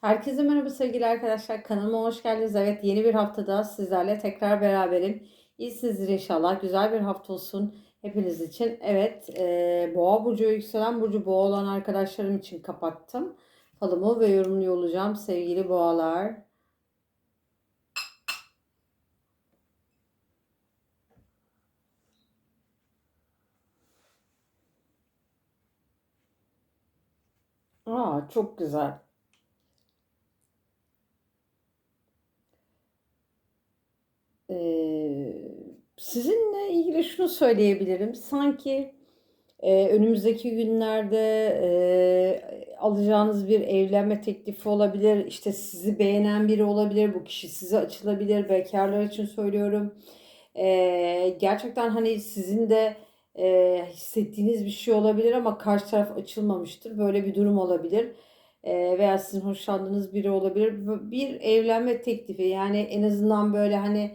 Herkese merhaba sevgili arkadaşlar. Kanalıma hoş geldiniz. Evet yeni bir haftada sizlerle tekrar beraberim. İyisinizdir inşallah. Güzel bir hafta olsun hepiniz için. Evet e, boğa burcu yükselen burcu boğa olan arkadaşlarım için kapattım. Falımı ve yorumluyor olacağım sevgili boğalar. Aa, çok güzel. Ee, sizinle ilgili şunu söyleyebilirim. Sanki e, önümüzdeki günlerde e, alacağınız bir evlenme teklifi olabilir. İşte sizi beğenen biri olabilir. Bu kişi size açılabilir. Bekarlar için söylüyorum. Ee, gerçekten hani sizin de e, hissettiğiniz bir şey olabilir ama karşı taraf açılmamıştır. Böyle bir durum olabilir. Ee, veya sizin hoşlandığınız biri olabilir. Bir evlenme teklifi yani en azından böyle hani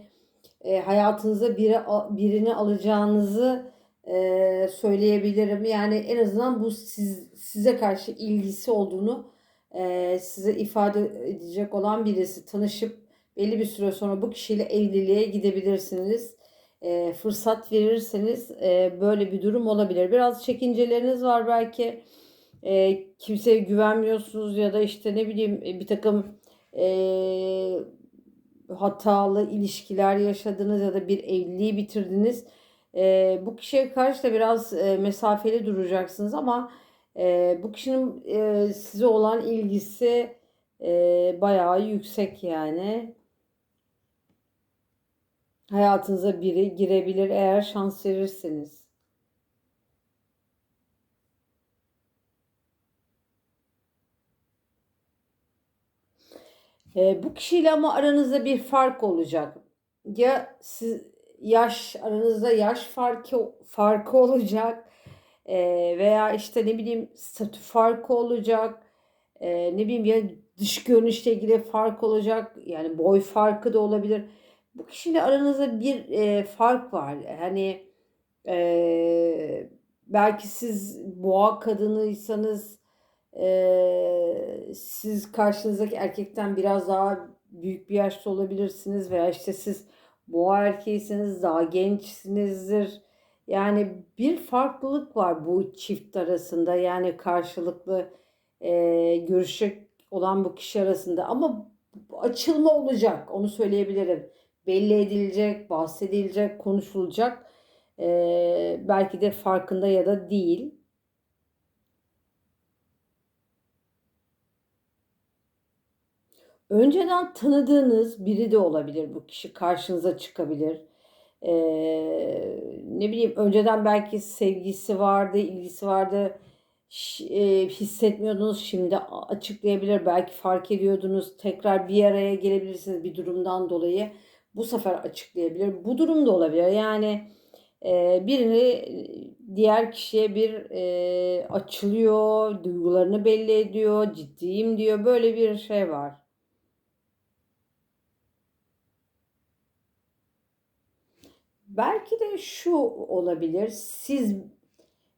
e, hayatınıza biri birini alacağınızı e, söyleyebilirim. Yani en azından bu siz, size karşı ilgisi olduğunu e, size ifade edecek olan birisi tanışıp belli bir süre sonra bu kişiyle evliliğe gidebilirsiniz. E, fırsat verirseniz e, böyle bir durum olabilir. Biraz çekinceleriniz var belki. E, kimseye güvenmiyorsunuz ya da işte ne bileyim bir takım e, hatalı ilişkiler yaşadınız ya da bir evliliği bitirdiniz. E, bu kişiye karşı da biraz e, mesafeli duracaksınız ama e, bu kişinin e, size olan ilgisi e, bayağı yüksek yani. Hayatınıza biri girebilir eğer şans verirseniz. E, bu kişiyle ama aranızda bir fark olacak. Ya siz yaş aranızda yaş farkı farkı olacak e, veya işte ne bileyim statü farkı olacak. E, ne bileyim ya dış görünüşle ilgili fark olacak. Yani boy farkı da olabilir. Bu kişiyle aranızda bir e, fark var. Hani e, belki siz boğa kadınıysanız ee, siz karşınızdaki erkekten biraz daha büyük bir yaşta olabilirsiniz veya işte siz boğa erkeğisiniz daha gençsinizdir. Yani bir farklılık var bu çift arasında yani karşılıklı e, görüşecek olan bu kişi arasında ama açılma olacak onu söyleyebilirim. Belli edilecek, bahsedilecek, konuşulacak. E, belki de farkında ya da değil. Önceden tanıdığınız biri de olabilir bu kişi. Karşınıza çıkabilir. Ee, ne bileyim önceden belki sevgisi vardı, ilgisi vardı. E, hissetmiyordunuz. Şimdi açıklayabilir. Belki fark ediyordunuz. Tekrar bir araya gelebilirsiniz bir durumdan dolayı. Bu sefer açıklayabilir. Bu durum da olabilir. Yani e, birini diğer kişiye bir e, açılıyor duygularını belli ediyor ciddiyim diyor. Böyle bir şey var. Belki de şu olabilir. Siz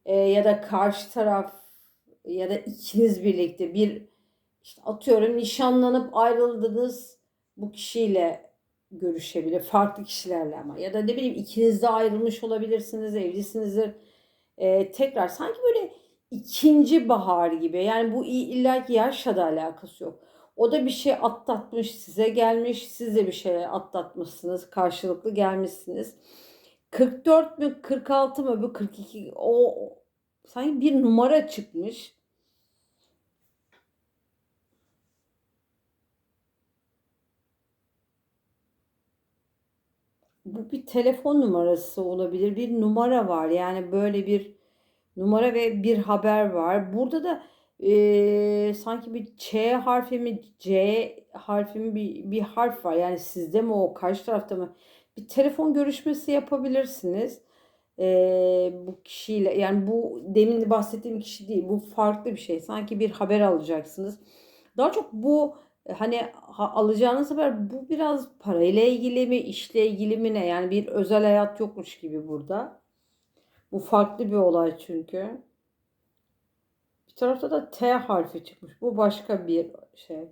e, ya da karşı taraf ya da ikiniz birlikte bir işte atıyorum nişanlanıp ayrıldınız bu kişiyle görüşebilir. Farklı kişilerle ama ya da ne bileyim ikiniz de ayrılmış olabilirsiniz, evlisinizdir. E, tekrar sanki böyle ikinci bahar gibi. Yani bu illa ki yaşla da alakası yok. O da bir şey atlatmış, size gelmiş, siz de bir şey atlatmışsınız, karşılıklı gelmişsiniz. 44 mü 46 mı bu 42 o sanki bir numara çıkmış. Bu bir telefon numarası olabilir. Bir numara var. Yani böyle bir numara ve bir haber var. Burada da e, sanki bir Ç harfi mi C harfi mi bir, bir harf var. Yani sizde mi o karşı tarafta mı? bir telefon görüşmesi yapabilirsiniz. Ee, bu kişiyle yani bu demin bahsettiğim kişi değil bu farklı bir şey sanki bir haber alacaksınız daha çok bu e, hani ha, alacağınız haber bu biraz parayla ilgili mi işle ilgili mi ne yani bir özel hayat yokmuş gibi burada bu farklı bir olay çünkü tarafta da T harfi çıkmış bu başka bir şey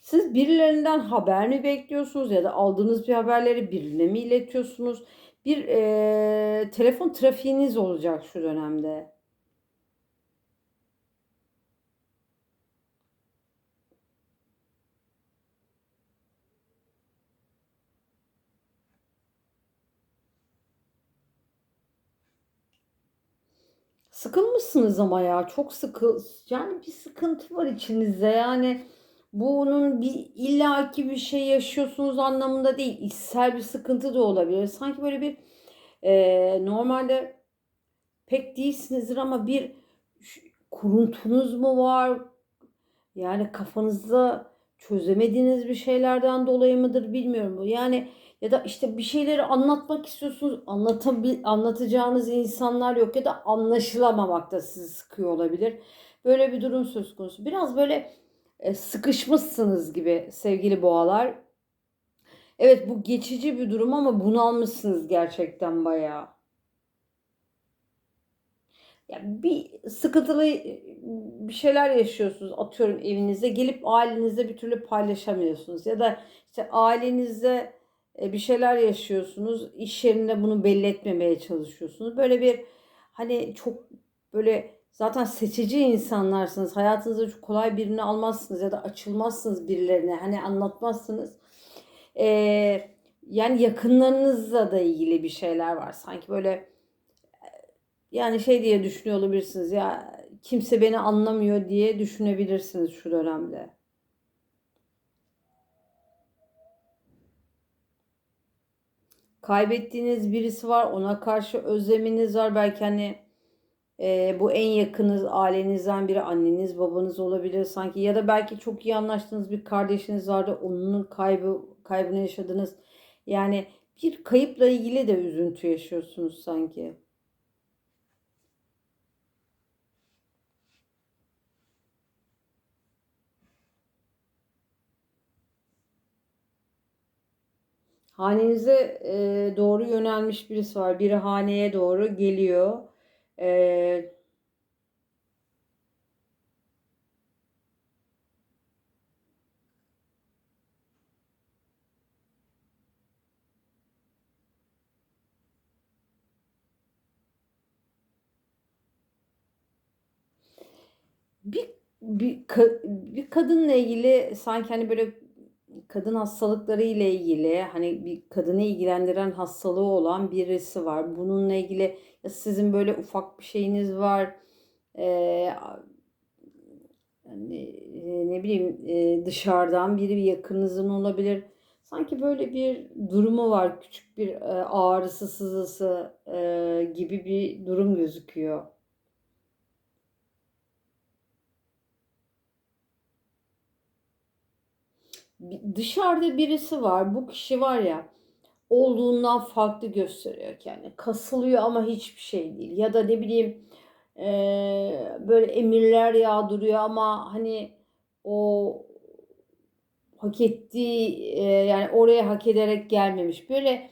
Siz birilerinden haber mi bekliyorsunuz ya da aldığınız bir haberleri birine mi iletiyorsunuz? Bir eee, telefon trafiğiniz olacak şu dönemde. Sıkılmışsınız ama ya çok sıkı yani bir sıkıntı var içinizde yani bunun bir illaki bir şey yaşıyorsunuz anlamında değil içsel bir sıkıntı da olabilir. Sanki böyle bir eee, normalde pek değilsinizdir ama bir kuruntunuz mu var? Yani kafanızda çözemediğiniz bir şeylerden dolayı mıdır bilmiyorum. Yani ya da işte bir şeyleri anlatmak istiyorsunuz. Anlatabil, anlatacağınız insanlar yok ya da anlaşılamamak da sizi sıkıyor olabilir. Böyle bir durum söz konusu. Biraz böyle e, sıkışmışsınız gibi sevgili boğalar. Evet bu geçici bir durum ama bunalmışsınız gerçekten bayağı. Ya bir sıkıntılı e, bir şeyler yaşıyorsunuz. Atıyorum evinizde gelip ailenizle bir türlü paylaşamıyorsunuz. Ya da işte ailenizde bir şeyler yaşıyorsunuz. İş yerinde bunu belli etmemeye çalışıyorsunuz. Böyle bir hani çok böyle zaten seçici insanlarsınız. Hayatınızda çok kolay birini almazsınız ya da açılmazsınız birilerine. Hani anlatmazsınız. Ee, yani yakınlarınızla da ilgili bir şeyler var. Sanki böyle yani şey diye düşünüyor olabilirsiniz ya kimse beni anlamıyor diye düşünebilirsiniz şu dönemde. Kaybettiğiniz birisi var, ona karşı özleminiz var. Belki hani e, bu en yakınız ailenizden biri anneniz, babanız olabilir sanki ya da belki çok iyi anlaştığınız bir kardeşiniz vardı. Onun kaybı kaybını yaşadınız. Yani bir kayıpla ilgili de üzüntü yaşıyorsunuz sanki. Hanenize e, doğru yönelmiş birisi var. Biri haneye doğru geliyor. E, bir, bir, bir kadınla ilgili sanki hani böyle kadın hastalıkları ile ilgili hani bir kadını ilgilendiren hastalığı olan birisi var. Bununla ilgili ya sizin böyle ufak bir şeyiniz var. E, Hani, e, ne bileyim e, dışarıdan biri bir yakınınızın olabilir. Sanki böyle bir durumu var. Küçük bir ağrısı, sızısı gibi bir durum gözüküyor. Dışarıda birisi var. Bu kişi var ya olduğundan farklı gösteriyor kendini. Kasılıyor ama hiçbir şey değil. Ya da ne bileyim e, böyle emirler yağdırıyor ama hani o hak ettiği e, yani oraya hak ederek gelmemiş. Böyle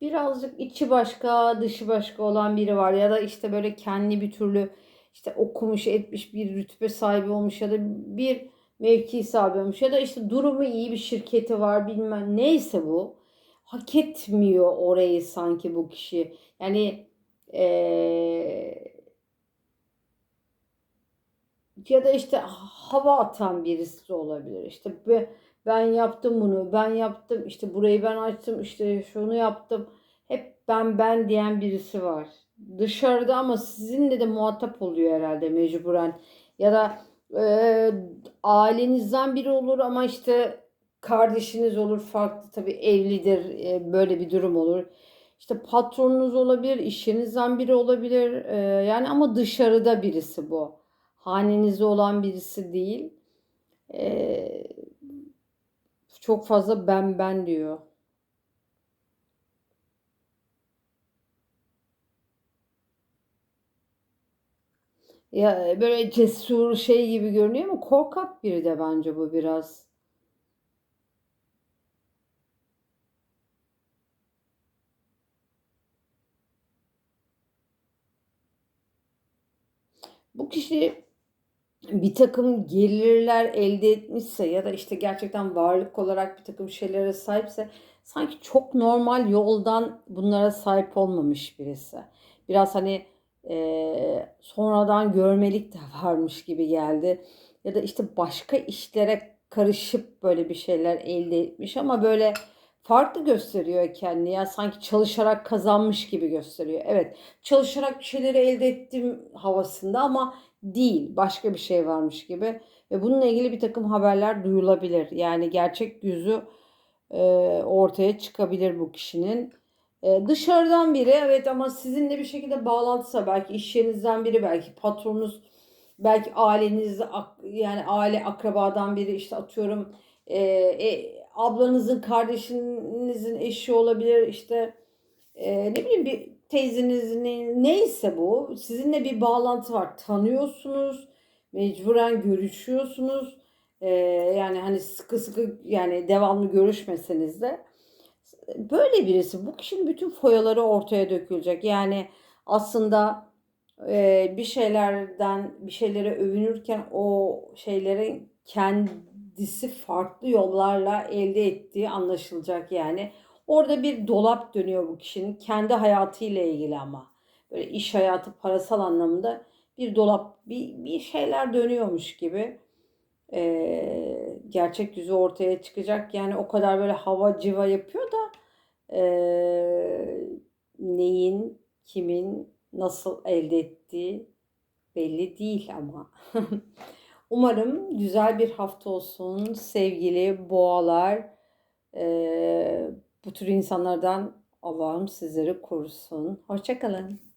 birazcık içi başka, dışı başka olan biri var ya da işte böyle kendi bir türlü işte okumuş, etmiş bir rütbe sahibi olmuş ya da bir mevki sahibi olmuş ya da işte durumu iyi bir şirketi var bilmem neyse bu hak etmiyor orayı sanki bu kişi. Yani e, ya da işte hava atan birisi olabilir. İşte be- ben yaptım bunu, ben yaptım, işte burayı ben açtım, işte şunu yaptım. Hep ben ben diyen birisi var. Dışarıda ama sizinle de muhatap oluyor herhalde mecburen. Ya da e, ailenizden biri olur ama işte kardeşiniz olur farklı tabii evlidir e, böyle bir durum olur. İşte patronunuz olabilir, iş yerinizden biri olabilir. E, yani ama dışarıda birisi bu hanenizde olan birisi değil. Ee, çok fazla ben ben diyor. Ya böyle cesur şey gibi görünüyor ama korkak biri de bence bu biraz. Bu kişi bir takım gelirler elde etmişse ya da işte gerçekten varlık olarak bir takım şeylere sahipse sanki çok normal yoldan bunlara sahip olmamış birisi. Biraz hani e, sonradan görmelik de varmış gibi geldi. Ya da işte başka işlere karışıp böyle bir şeyler elde etmiş ama böyle farklı gösteriyor kendini. Ya sanki çalışarak kazanmış gibi gösteriyor. Evet, çalışarak bir şeyleri elde ettim havasında ama değil. Başka bir şey varmış gibi. Ve bununla ilgili bir takım haberler duyulabilir. Yani gerçek yüzü e, ortaya çıkabilir bu kişinin. E, dışarıdan biri evet ama sizinle bir şekilde bağlantısa belki iş yerinizden biri belki patronunuz belki aileniz yani aile akrabadan biri. İşte atıyorum e, e, ablanızın kardeşinizin eşi olabilir işte e, ne bileyim bir teyzenizin neyse bu. Sizinle bir bağlantı var. Tanıyorsunuz mecburen görüşüyorsunuz. E, yani hani sıkı sıkı yani devamlı görüşmeseniz de böyle birisi. Bu kişinin bütün foyaları ortaya dökülecek. Yani aslında e, bir şeylerden bir şeylere övünürken o şeylerin kendisi farklı yollarla elde ettiği anlaşılacak yani. Orada bir dolap dönüyor bu kişinin kendi hayatıyla ilgili ama. Böyle iş hayatı parasal anlamda bir dolap bir, bir şeyler dönüyormuş gibi e, gerçek yüzü ortaya çıkacak. Yani o kadar böyle hava civa yapıyor da e, neyin, kimin, nasıl elde ettiği belli değil ama. Umarım güzel bir hafta olsun sevgili boğalar. E, bu tür insanlardan Allah'ım sizleri korusun. Hoşçakalın.